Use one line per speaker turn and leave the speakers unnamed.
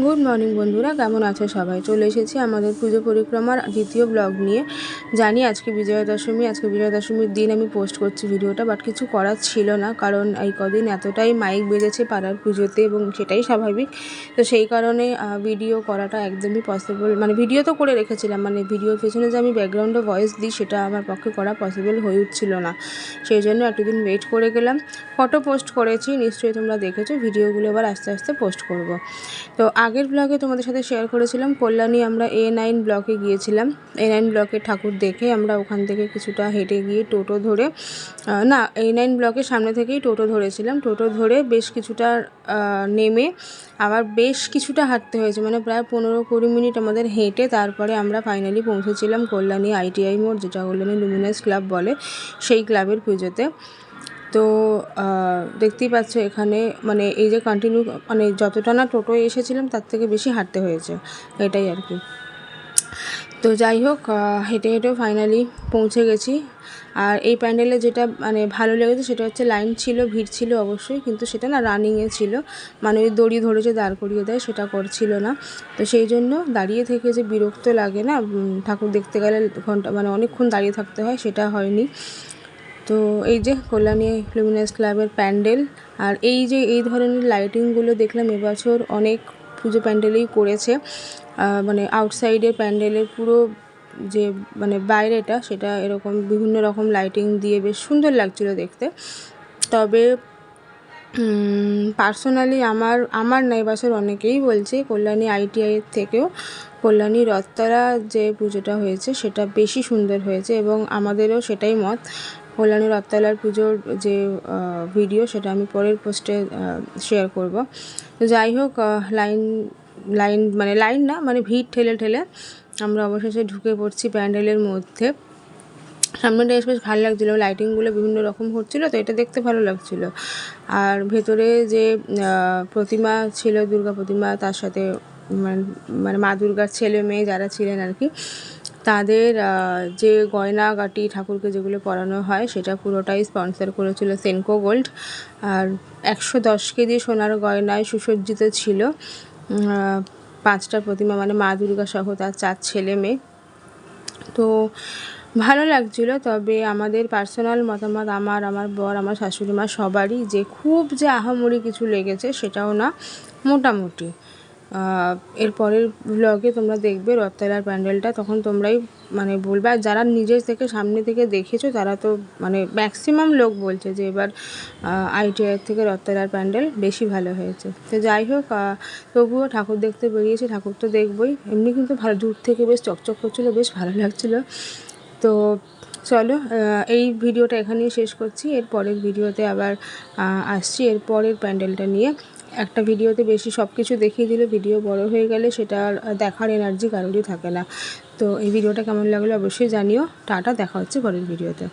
Good morning বন্ধুরা। কেমন আছে সবাই? চলে এসেছি আমাদের পুজো পরিক্রমার দ্বিতীয় ব্লগ নিয়ে। জানি আজকে বিজয়া দশমী। আজকে বিজয়া দশমীর দিন আমি পোস্ট করছি ভিডিওটা বাট কিছু করার ছিল না, কারণ এই কদিন এতটাই মাইক বেজেছে পাড়ার পুজোতে এবং সেটাই স্বাভাবিক। তো সেই কারণে ভিডিও করাটা একদমই পসিবল মানে ভিডিও তো করে রেখেছিলাম মানে ভিডিওর পেছনে যে আমি ব্যাকগ্রাউন্ডে ভয়েস দিই, সেটা আমার পক্ষে করা পসিবল হয়ে উঠছিল না। সেই জন্য এতদিন ওয়েট করে গেলাম। ফটো পোস্ট করেছি, নিশ্চয়ই তোমরা দেখেছ। ভিডিওগুলো এবার আস্তে আস্তে পোস্ট করব। তো আগের ব্লগে তোমাদের সাথে শেয়ার করেছিলাম, কল্যাণী আমরা এ নাইন ব্লকে গিয়েছিলাম। এ নাইন ব্লকে ঠাকুর দেখে আমরা ওখান থেকে কিছুটা হেঁটে গিয়ে টোটো ধরে না এ নাইন ব্লকের সামনে থেকেই টোটো ধরেছিলাম। টোটো ধরে বেশ কিছুটা নেমে আবার বেশ কিছুটা হাঁটতে হয়েছে মানে প্রায় পনেরো কুড়ি মিনিট আমাদের হেঁটে তারপরে আমরা ফাইনালি পৌঁছেছিলাম কল্যাণী আইটিআই মোড়, যেটা কল্যাণী লুমিনাস ক্লাব বলে সেই ক্লাবের পুজোতে। তো দেখতেই পাচ্ছ এখানে মানে এই যে কন্টিনিউ মানে যতটা না টোটো এসেছিলাম তার থেকে বেশি হাঁটতে হয়েছে, এটাই আর কি। তো যাই হোক হেঁটে হেঁটেও ফাইনালি পৌঁছে গেছি। আর এই প্যান্ডেলে যেটা মানে ভালো লেগেছে সেটা হচ্ছে লাইন ছিল, ভিড় ছিল অবশ্যই, কিন্তু সেটা না রানিংয়ে ছিল। মানে ওই দড়ি ধরে যে দাঁড় করিয়ে দেয়, সেটা করছিল না। তো সেই জন্য দাঁড়িয়ে থেকে যে বিরক্ত লাগে না ঠাকুর দেখতে গেলে ঘণ্টা মানে অনেকক্ষণ দাঁড়িয়ে থাকতে হয়, সেটা হয়নি। তো এই যে কল্যাণী লুমিনাস ক্লাবের প্যান্ডেল, আর এই যে এই ধরনের লাইটিংগুলো দেখলাম এবছর অনেক পুজো প্যান্ডেলেই করেছে। মানে আউটসাইডের প্যান্ডেলের পুরো যে মানে বাইরেটা, সেটা এরকম বিভিন্ন রকম লাইটিং দিয়ে বেশ সুন্দর লাগছিল দেখতে। তবে পার্সোনালি আমার আমার না এবছর অনেকেই বলছে কল্যাণী আইটিআইয়ের থেকেও কল্যাণী রথতলা যে পুজোটা হয়েছে, সেটা বেশি সুন্দর হয়েছে এবং আমাদেরও সেটাই মত। কল্যাণী রথতলার পুজোর যে ভিডিও সেটা আমি পরের পোস্টে শেয়ার করব। তো যাই হোক লাইন লাইন মানে লাইন না মানে ভিড় ঠেলে ঠেলে আমরা অবশেষে ঢুকে পড়ছি প্যান্ডেলের মধ্যে। সামনেটা বেশ ভালো লাগছিল লাইটিংগুলো বিভিন্ন রকম হচ্ছিল, তো এটা দেখতে ভালো লাগছিল। আর ভেতরে যে প্রতিমা ছিল, দুর্গা প্রতিমা, তার সাথে মানে মা দুর্গার ছেলে মেয়ে যারা ছিলেন আর কি তাদের যে গয়নাগাটি ঠাকুরকে যেগুলো পরানো হয় সেটা পুরোটাই স্পন্সর করেছিল সেনকো গোল্ড আর একশো দশ কেজি সোনার গয়নায় সুসজ্জিত ছিল পাঁচটা প্রতিমা মানে মা দুর্গা সহ তার চার ছেলে মেয়ে। তো ভালো লাগছিল, তবে আমাদের পার্সোনাল মতামত, আমার আমার বর, আমার শাশুড়ি মা সবারই যে খুব যে আহামরি কিছু লেগেছে সেটাও না, মোটামুটি। এর পরের ব্লগে তোমরা দেখবে রথতলার প্যান্ডেলটা, তখন তোমরাই মানে বলবে। আর যারা নিজের থেকে সামনে থেকে দেখেছ, তারা তো মানে ম্যাক্সিমাম লোক বলছে যে এবার আইটিআই থেকে রথতলার প্যান্ডেল বেশি ভালো হয়েছে। তো যাই হোক তবুও ঠাকুর দেখতে বেরিয়েছি, ঠাকুর তো দেখবই। এমনি কিন্তু ভালো দূর থেকে বেশ চকচক করছিল, বেশ ভালো লাগছিল। তো চলো এই ভিডিওটা এখানেই শেষ করছি। এর পরের ভিডিওতে আবার আসছি। এর পরের প্যান্ডেলটা নিয়ে একটা ভিডিওতে বেশি সব কিছু দেখিয়ে দিলে ভিডিও বড় হয়ে গেলে সেটা দেখার এনার্জি কারোরই থাকে না। তো এই ভিডিওটা কেমন লাগল অবশ্যই জানিও। টাটা, দেখা হচ্ছে পরের ভিডিওতে।